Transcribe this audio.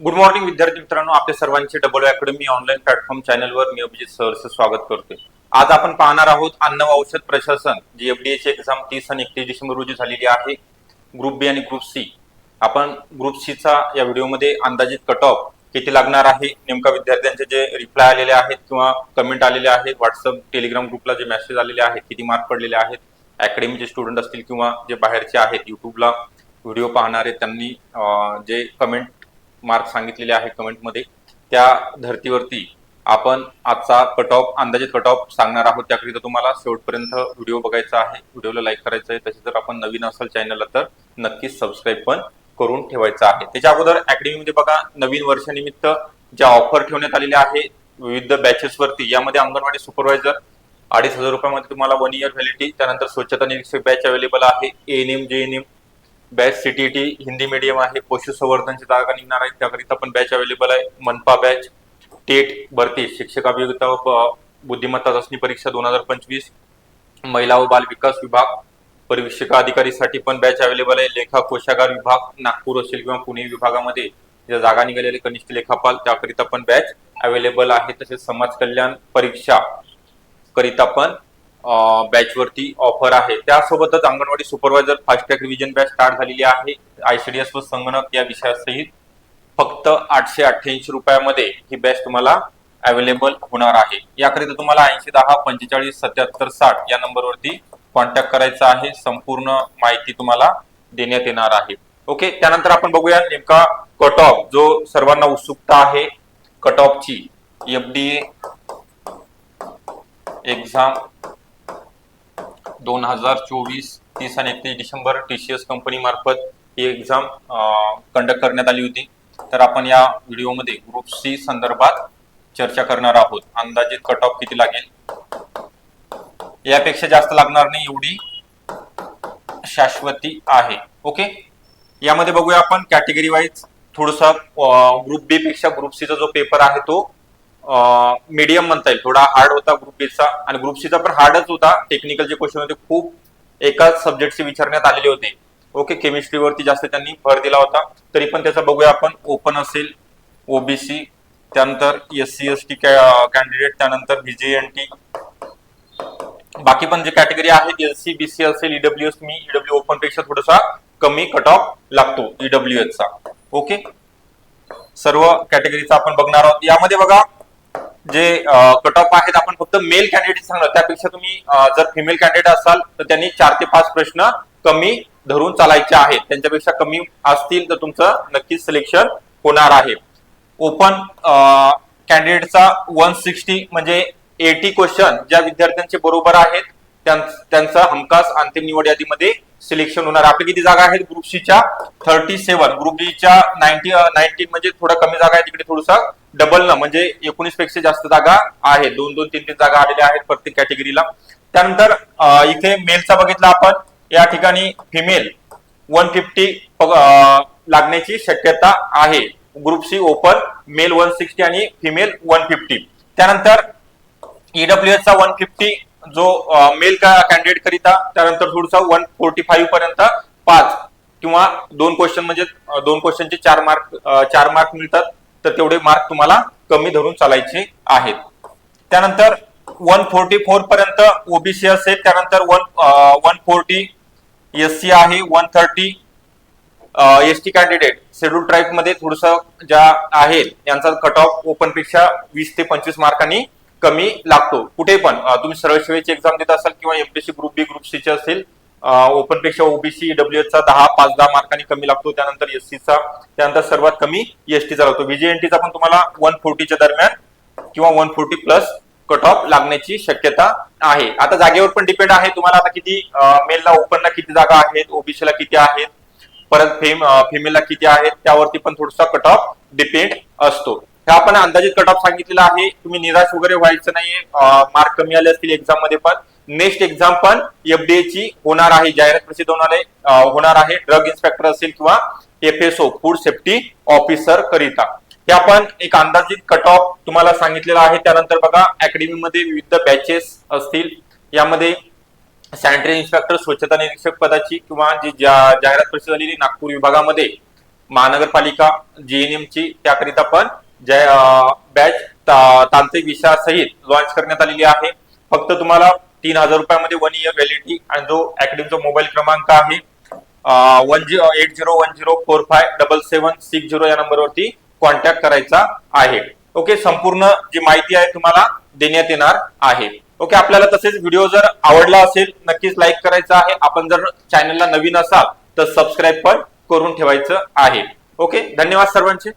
Good morning विद्यार्थी मित्रांनो. आपल्या सर्वांचे डबल अकॅडमी ऑनलाईन प्लॅटफॉर्म चॅनलवर मी अभिजित सरचं स्वागत करतोय. आज आपण पाहणार आहोत अन्न व औषध प्रशासन जी एफडीएची एक्झाम तीस आणि एकतीस डिसेंबर रोजी झालेली आहे. ग्रुप बी आणि ग्रुप सी आपण ग्रुप सी चा या व्हिडिओमध्ये अंदाजित कट ऑफ किती लागणार आहे? नेमका विद्यार्थ्यांचे जे रिप्लाय आलेले आहेत किंवा कमेंट आलेले आहेत व्हॉट्सअप टेलिग्राम ग्रुपला जे मेसेज आलेले आहेत किती मार्क पडलेले आहेत अकॅडमीचे स्टुडंट असतील किंवा जे बाहेरचे आहेत युट्यूबला व्हिडिओ पाहणारे त्यांनी जे कमेंट मार्क सांगितलेले आहे कमेंटमध्ये त्या धर्तीवरती आपण आजचा कट ऑफ अंदाजे कट ऑफ सांगणार आहोत. त्याकरिता तुम्हाला शेवटपर्यंत व्हिडिओ बघायचा आहे. व्हिडिओला लाईक करायचं आहे. तसे जर आपण नवीन असाल चॅनलला तर नक्कीच सबस्क्राईब पण करून ठेवायचं आहे. त्याच्या अगोदर अकॅडमीमध्ये बघा नवीन वर्षानिमित्त ज्या ऑफर ठेवण्यात आलेल्या आहे विविध बॅचेसवरती यामध्ये अंगणवाडी सुपरवायझर अडीच हजार रुपयामध्ये तुम्हाला वन इयर व्हॅलिटी त्यानंतर स्वच्छता निरीक्षक बॅच अवेलेबल आहे. N M J N M batch CTT Hindi medium आहे पशुसंवर्धनची जागा निघणार आहे. त्याकरिता पण बॅच अवेलेबल आहे. मनपा बॅच टेट भरती शिक्षक अभियोगिता व बुद्धिमत्ता चाचणी परीक्षा दोन हजार पंचवीस महिला व बाल विकास विभाग परिवीक्षक अधिकारीसाठी पण बॅच अवेलेबल आहे. लेखा कोशागार विभाग नागपूर असेल किंवा पुणे विभागामध्ये ज्या जागा निघालेले कनिष्ठ लेखापाल त्याकरिता पण बॅच अवेलेबल आहे. तसेच समाज कल्याण परीक्षा करिता पण बॅच वरती ऑफर आहे. त्यासोबतच anganwadi supervisor fast track revision batch start झालेली आहे. आयसीडीएस व संगणक या विषयासहित फक्त आठशे अठ्ठ्याऐंशी रुपयामध्ये ही बॅच तुम्हाला अवेलेबल होणार आहे. याकरिता तुम्हाला ऐंशी दहा पंचेचाळीस सत्याहत्तर साठ या नंबरवरती कॉन्टॅक्ट करायचा आहे. संपूर्ण माहिती तुम्हाला देण्यात येणार आहे. ओके त्यानंतर आपण बघूया नेमका कट ऑफ जो सर्वांना उत्सुकता आहे. कट ऑफची एफडीए एक्झाम दोन हजार चोवीस तीस आणि एकतीस डिसेंबर सी कंपनी मार्फत ही एक्झाम कंडक्ट करण्यात आली होती. तर आपण या व्हिडिओमध्ये ग्रुप सी संदर्भात चर्चा करणार आहोत. अंदाजे कट ऑफ किती लागेल? यापेक्षा जास्त लागणार नाही एवढी शाश्वती आहे. ओके यामध्ये बघूया आपण कॅटेगरी वाईज थोडस ग्रुप बी पेक्षा ग्रुप सीचा जो पेपर आहे तो मीडियम म्हणता येईल. थोडा हार्ड होता ग्रुप बीचा आणि ग्रुप सीचा पण हार्डच होता. टेक्निकल जे क्वेश्चन होते खूप एकाच सब्जेक्टचे विचारण्यात आलेले होते. ओके केमिस्ट्रीवरती जास्त त्यांनी भर दिला होता. तरी पण त्याचा बघूया आपण. ओपन असेल ओबीसी त्यानंतर S C S T candidate त्यानंतर बीजेएनटी टी बाकी पण जे कॅटेगरी आहेत एस सी बीसी असेल ईडब्ल्यू एस मी ईडब्ल्यू ओपनपेक्षा थोडासा कमी कट ऑफ लागतो ईडब्ल्यू एस चा. ओके सर्व कॅटेगरीचा आपण बघणार आहोत. यामध्ये बघा जे कट ऑफ आहेत आपण फक्त मेल कॅन्डिडेट सांगणार. त्यापेक्षा तुम्ही जर फिमेल कॅन्डिडेट असाल तर त्यांनी चार ते पाच प्रश्न कमी धरून चालायचे आहेत. त्यांच्यापेक्षा कमी असतील तर तुमचं नक्कीच सिलेक्शन होणार आहे. ओपन कॅन्डिडेटचा वन सिक्स्टी म्हणजे एटी क्वेश्चन ज्या विद्यार्थ्यांचे बरोबर आहेत त्यांचं हमखास अंतिम निवड यादीमध्ये सिलेक्शन होणार. आपली किती जागा आहेत? ग्रुप सीच्या थर्टी सेव्हन ग्रुप डीच्या नाईन्टी नाईन्टीन म्हणजे थोडा कमी जागा आहे तिकडे थोडसा. डबल न म्हणजे एकोणीसपेक्षा जास्त जागा आहे. दोन दोन तीन तीन जागा आलेल्या आहेत प्रत्येक कॅटेगरीला त्यानंतर इथे मेलचा बघितला आपण. या ठिकाणी फिमेल वन फिफ्टी लागण्याची शक्यता आहे. Group C open male one sixty आणि फिमेल वन फिफ्टी त्यानंतर ईडब्ल्यू चा वन फिफ्टी जो मेल का कॅन्डिडेट करिता त्यानंतर थोडसा वन फोर्टी फाईव्ह पर्यंत पाच किंवा दोन क्वेश्चन म्हणजे दोन क्वेश्चनचे चार मार्क चार मार्क मिळतात. तर तेवढे मार्क तुम्हाला कमी धरून चालायचे आहेत. त्यानंतर वन फोर्टी फोर पर्यंत ओबीसी असेल. त्यानंतर one one forty S C आहे one thirty S T candidate schedule ट्राईबमध्ये थोडस ज्या आहेत यांचा कट ऑफ ओपनपेक्षा वीस ते पंचवीस मार्कांनी कमी लागतो. कुठे पण तुम्ही सरळ सेवेची एक्झाम देत असाल किंवा एमपीएससी ग्रुप बी ग्रुप सीचे असेल ओपनपेक्षा ओबीसी डब्ल्यू चा दहा पाच दहा मार्कांनी कमी लागतो. त्यानंतर एस चा त्यानंतर सर्वात कमी एस टीचा लागतो. बीजेएनटीचा पण तुम्हाला वन फोर्टीच्या दरम्यान किंवा one forty plus cut off लागण्याची शक्यता आहे. आता जागेवर पण डिपेंड आहे. तुम्हाला आता किती मेलला ओपनला किती जागा आहेत ओबीसीला किती आहेत परत फेम फिमेलला किती आहेत त्यावरती पण थोडासा कट ऑफ डिपेंड असतो. हे आपण अंदाजित कट ऑफ सांगितलेला आहे. तुम्ही निराश वगैरे व्हायचं नाहीये. मार्क कमी आले असतील एक्झाममध्ये पण. नेक्स्ट एक्झाम पण एफडीए ची होणार आहे. जाहिरात प्रसिद्ध होणार आहे होणार आहे. ड्रग इन्स्पेक्टर असेल किंवा एफएसओ फूड सेफ्टी ऑफिसर करिता. हे आपण एक अंदाजित कट ऑफ तुम्हाला सांगितलेला आहे. त्यानंतर बघा अकॅडमीमध्ये विविध बॅचेस असतील. यामध्ये सॅनिटरी इन्स्पेक्टर स्वच्छता निरीक्षक पदाची किंवा जी जा- जाहिरात प्रसिद्ध झालेली नागपूर विभागामध्ये महानगरपालिका जीएनएमची त्याकरिता पण जय बॅच तांत्रिक विषयासहित लॉन्च करण्यात आलेली आहे. फक्त तुम्हाला तीन हजार रुपयामध्ये वन इयर व्हॅलिडिटी आणि जो अकॅडमीचा मोबाईल क्रमांक आहे one zero eight zero one zero four five double seven six zero या नंबरवरती कॉन्टॅक्ट करायचा आहे. ओके संपूर्ण जी माहिती आहे तुम्हाला देण्यात येणार आहे. ओके आपल्याला तसेच व्हिडिओ जर आवडला असेल नक्कीच लाईक करायचा आहे. आपण जर चॅनलला नवीन असाल तर सबस्क्राईब पण करून ठेवायचं आहे. ओके धन्यवाद सर्वांचे.